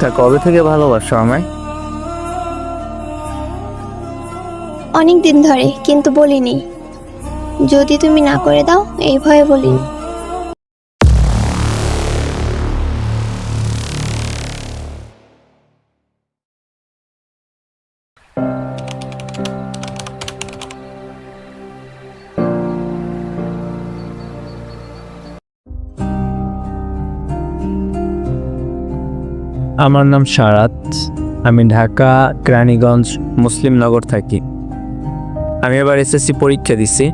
তা কবে থেকে ভালোবাসো আমায়? অনেক দিন ধরে, কিন্তু বলিনি। যদি তুমি না করে দাও, এই ভয়ে বলিনি। আমার নাম সারাত। আমি ঢাকা, কেরানীগঞ্জ মুসলিমনগর থাকি। আমি এবার এসএসসি পরীক্ষা দিছি।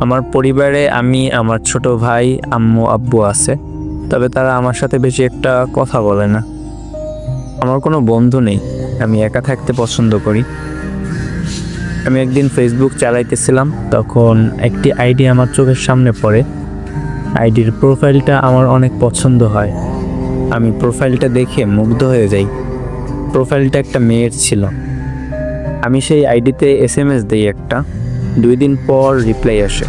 আমার পরিবারে আমি, আমার ছোট ভাই, আম্মু, আব্বু আছে, তবে তারা আমার সাথে বেশি একটা কথা বলে না। আমার কোনো বন্ধু নেই, আমি একা থাকতে পছন্দ করি। আমি একদিন ফেসবুক চালাইতেছিলাম, তখন একটি আইডি আমার চোখের সামনে পড়ে। আইডির প্রোফাইলটা আমার অনেক পছন্দ হয়। আমি প্রোফাইলটা দেখে মুগ্ধ হয়ে যাই। প্রোফাইলটা একটা মেয়ের ছিল। আমি সেই আইডিতে এস এম এস দিই একটা। দুই দিন পর রিপ্লাই আসে।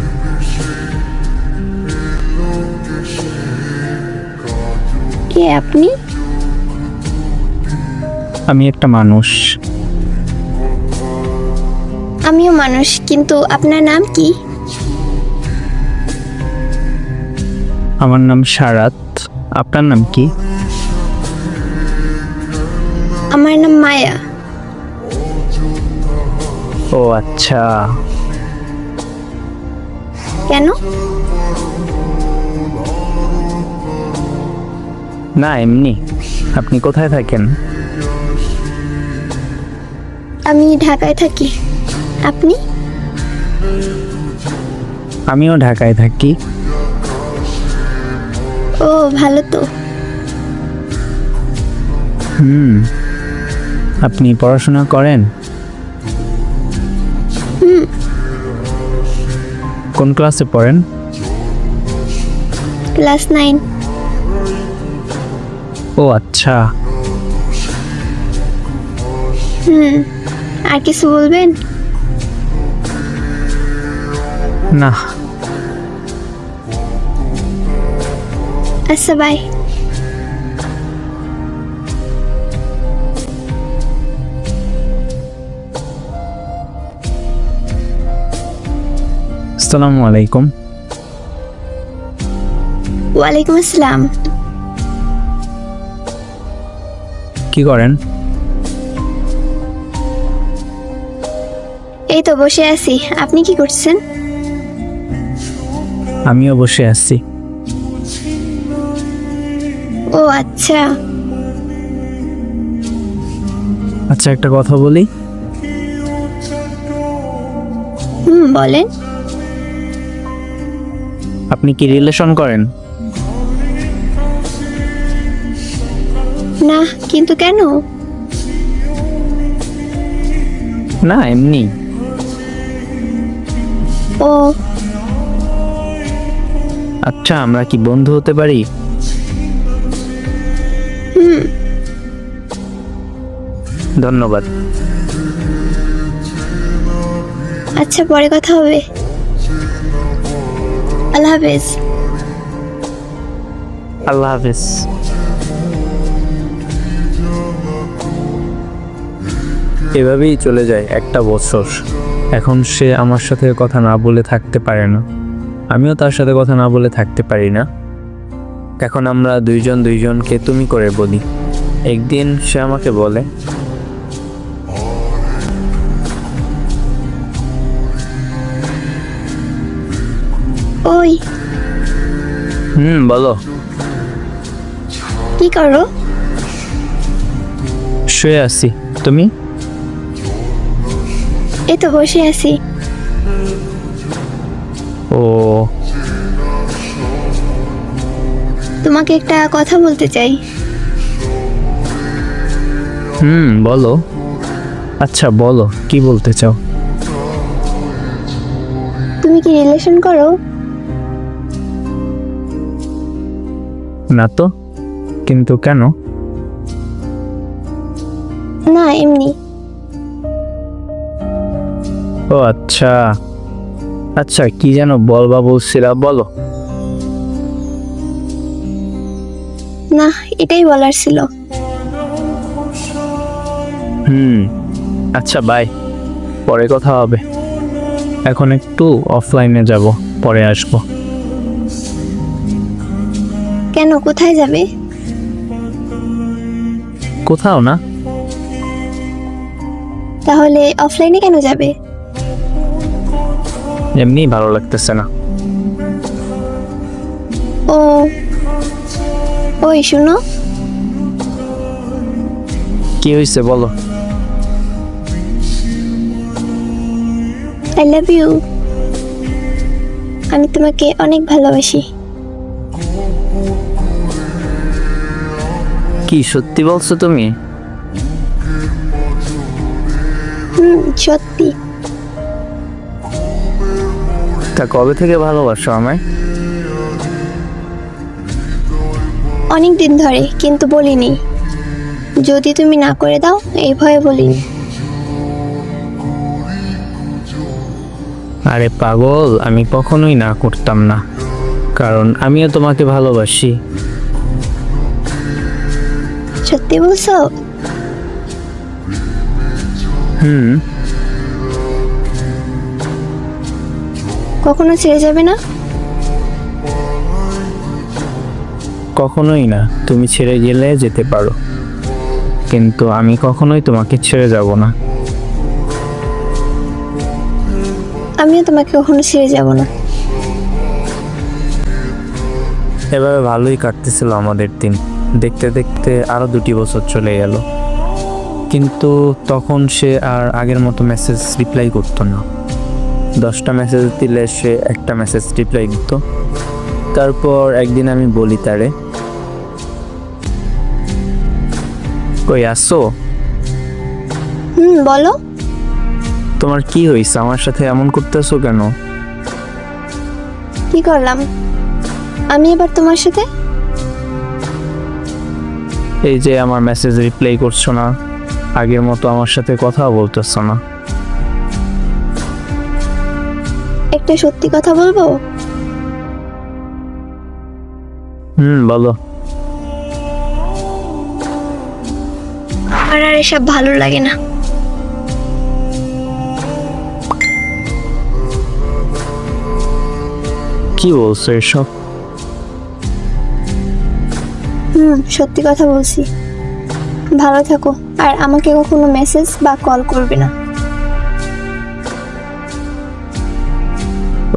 কে আপনি? আমি একটা মানুষ। আমিও মানুষ কিন্তু আপনার নাম কি? আমার নাম সারাত। আপনার নাম কি? আমার নাম মায়া। ও আচ্ছা। কেন? না এমনি। আপনি কোথায় থাকেন? আমি ঢাকায় থাকি। আপনি? আমিও ঢাকায় থাকি। ও ভালো তো। হুম। আপনি পড়াশোনা করেন? কোন ক্লাসে পড়েন? Class nine. ও আচ্ছা। হুম। আর কিছু বলবেন? না। আচ্ছা বাই আসসালামু আলাইকুম। ওয়ালাইকুম আসসালাম। কি করেন? এই তো বসে আছি। আপনি কি করছেন? আমিও বসে আছি। ও আচ্ছা। আচ্ছা একটা কথা বলি। হুম বলেন। আপনি কি রিলেশন করেন? না কিন্তু কেন? না এমনি। ও। আচ্ছা আমরা কি বন্ধু হতে পারি? হুম। ধন্যবাদ। আচ্ছা পরে কথা হবে। আল্লাহ হাফেজ। আল্লাহ হাফেজ। এভাবেই চলে যায় একটা বছর। এখন সে আমার সাথে কথা না বলে থাকতে পারে না। আমিও তার সাথে কথা না বলে থাকতে পারি না। এখন আমরা দুইজন দুইজনকে তুমি করে বলি। একদিন সে আমাকে বলে ওই। হুম বলো। কি করো? শুয়ে আছি। তুমি? এই তো বসে আছি। ও। তোমাকে একটা কথা বলতে চাই। হুম বলো। আচ্ছা বলো কি বলতে চাও? তুমি কি রিলেশন করো? না তো? কিন্তু কেন? না এমনি। ও আচ্ছা। আচ্ছা কি যেন বলবা বলছিলা বলো। না এটাই বলার ছিল। হুম আচ্ছা বাই। পরে কথা হবে। এখন একটু অফলাইনে যাব পরে আসব। কেন কোথায় যাবে? কোথাও না। তাহলে অফলাইনে কেন যাবে? এমনি ভালো লাগতেছে না। ও ওই শুনো। কি হয়েছে বলো। আই লাভ ইউ আমি তোমাকে অনেক ভালোবাসি। কি সত্যি বলছো তুমি? হুম সত্যি। তা কবে থেকে ভালোবাসো আমায়? অনেক দিন ধরে কিন্তু বলিনি। যদি তুমি না করে দাও এই ভয়ে বলিনি। আরে পাগল আমি কখনোই না করতাম না। কারণ আমিও তোমাকে ভালোবাসি। সত্যি বলছো? হুম। কখনো ছেড়ে যাবে না? কখনোই না। তুমি ছেড়ে গেলে যেতে পারো। কিন্তু আমি কখনোই তোমাকে ছেড়ে যাব না। আমিও তোমাকে কখনো ছেড়ে যাব না। এভাবে ভালোই কাটতেছিল আমাদের দিন। দেখতে দেখতে আরও দুটি বছর চলে গেল। কিন্তু তখন সে আর আগের মতো মেসেজ রিপ্লাই করতো না। দশটা মেসেজ দিলে সে একটা মেসেজ রিপ্লাই দিত। তারপর একদিন আমি বলি তারে কই আসো? হুম বলো। তোমার কি হয়েছে আমার সাথে এমন করতেছো কেন? কি করলাম? আমি এবার তোমার সাথে? এই যে আমার মেসেজ রিপ্লাই করছ না আগের মতো আমার সাথে কথা বলতেছো না। একটা সত্যি কথা বলব? হুম বলো। আমার আর এসব ভালো লাগে না। কি বলছো এসব? হুম, সত্যি কথা বলছি। ভালো থাকো, আর আমাকে কখনো মেসেজ বা কল করবে না।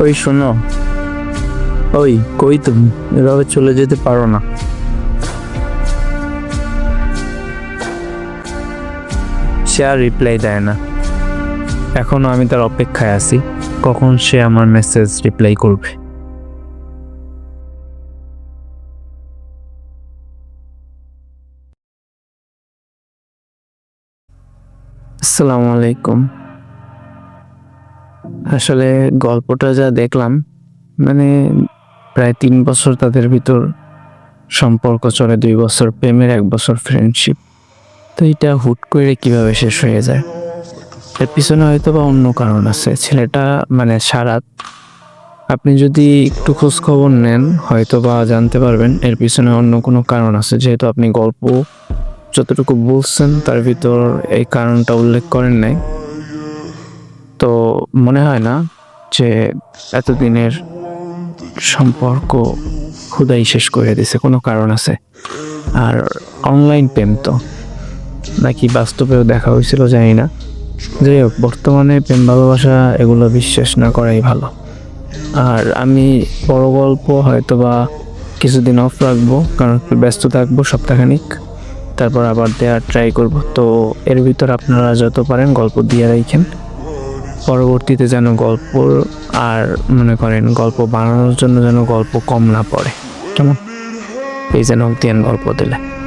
ওই শোনো, ওই, কই তুমি? এভাবে চলে যেতে পারো না। সে আর রিপ্লাই দেয় না। এখনও আমি তার অপেক্ষায় আছি। কখন সে আমার মেসেজ রিপ্লাই করবে? আসসালামু আলাইকুম। আসলে গল্পটা যা দেখলাম মানে প্রায় তিন বছর তাদের ভিতর সম্পর্ক চলে, দুই বছর প্রেমের, এক বছর ফ্রেন্ডশিপ তো এটা হুট করে কীভাবে শেষ হয়ে যায়? এর পিছনে হয়তো বা অন্য কারণ আছে। ছেলেটা মানে সারাত, আপনি যদি একটু খোঁজ খবর নেন হয়তো বা জানতে পারবেন এর পিছনে অন্য কোনো কারণ আছে। যেহেতু আপনি গল্প যতটুকু বলছেন, তার ভিতর এই কারণটা উল্লেখ করেন নাই। তো মনে হয় না যে এতদিনের সম্পর্ক খুদাই শেষ করে দিছে কোনো কারণ আছে। আর অনলাইন প্রেম তো, নাকি বাস্তবেও দেখা হয়েছিল, জানি না। যাই হোক, বর্তমানে প্রেম ভালোবাসা এগুলো বিশ্বাস না করাই ভালো। আর আমি বড় গল্প হয়তো বা কিছুদিন অফ রাখব, কারণ একটু ব্যস্ত থাকব সপ্তাহখানিক। তারপর আবার দেওয়ার ট্রাই করব। তো এর ভিতর আপনারা যত পারেন গল্প দিয়ে রাখেন। পরবর্তীতে যেন গল্প আর মনে করেন গল্প বানানোর জন্য যেন গল্প কম না পড়ে। কেমন? এই যেন দেন গল্প দিলে।